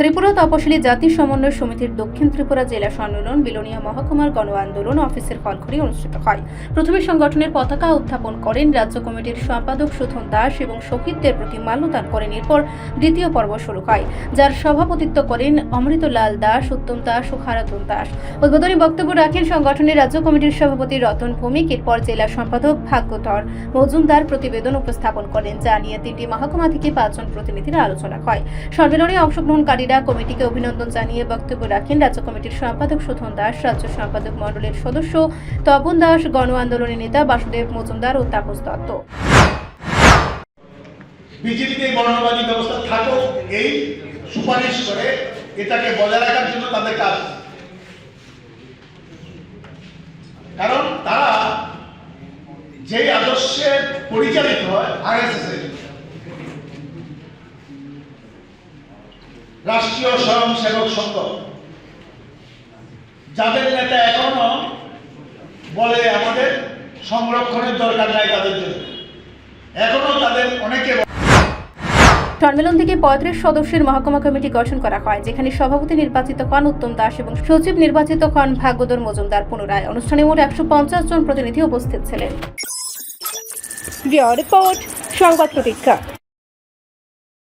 ত্রিপুরা তপশিলি জাতি সমন্বয় সমিতির দক্ষিণ ত্রিপুরা জেলা সম্মেলন বিলোনিয়া মহকুমার গণ আন্দোলন অফিসের হলঘরে অনুষ্ঠিত হয়। প্রথমে সংগঠনের পতাকা উত্থাপন করেন রাজ্য কমিটির সম্পাদক সুধন দাস এবং শহীদদের প্রতি মাল্যদান করেন। এরপর দ্বিতীয় পর্ব শুরু হয়, যার সভাপতিত্ব করেন অমৃতলাল দাস, উত্তম দাস ও খারাতুন দাস। উদ্বোধনী বক্তব্য রাখেন সংগঠনের রাজ্য কমিটির সভাপতি রতন ভৌমিক। এরপর জেলা সম্পাদক ভাগ্যধর মজুমদার প্রতিবেদন উপস্থাপন করেন, যা নিয়ে তিনটি মহকুমা থেকে পাঁচজন প্রতিনিধির আলোচনা হয়। সম্মেলনে অংশগ্রহণকারীরা কমিটিকে অভিনন্দন জানিয়ে বক্তব্য রাখেন রাজ্য কমিটির সম্পাদক সুধন দাস, রাজ্য সম্পাদক মণ্ডলের সদস্য তপন দাস, গণ আন্দোলনের নেতা বাসুদেব মজুমদার ও তাপস দত্ত। বিজেপিতে বর্ণবাদী ব্যবস্থা থাকুক, এই সুপারিশ করে এটাকে বজায় রাখার জন্য তাদের কাজ কারণ তারা যেই আদর্শে পরিচালিত হয় আরএসএস এর রাষ্ট্রীয় স্বয়ংসেবক সংঘ। যাদের নেতা এখনও বলে আমাদের সংরক্ষণের দরকার নাই তাদের জন্য। এখনও তাদের অনেকে সম্মেলন থেকে পঁয়ত্রিশ সদস্যের মহকুমা কমিটি গঠন করা হয় যেখানে সভাপতি নির্বাচিত হন উত্তম দাস এবং সচিব নির্বাচিত হন ভাগ্যধর মজুমদার পুনরায়। অনুষ্ঠানে মোট একশো পঞ্চাশ জন প্রতিনিধি উপস্থিত ছিলেন। রিপোর্ট সংবাদ প্রতীক্ষা।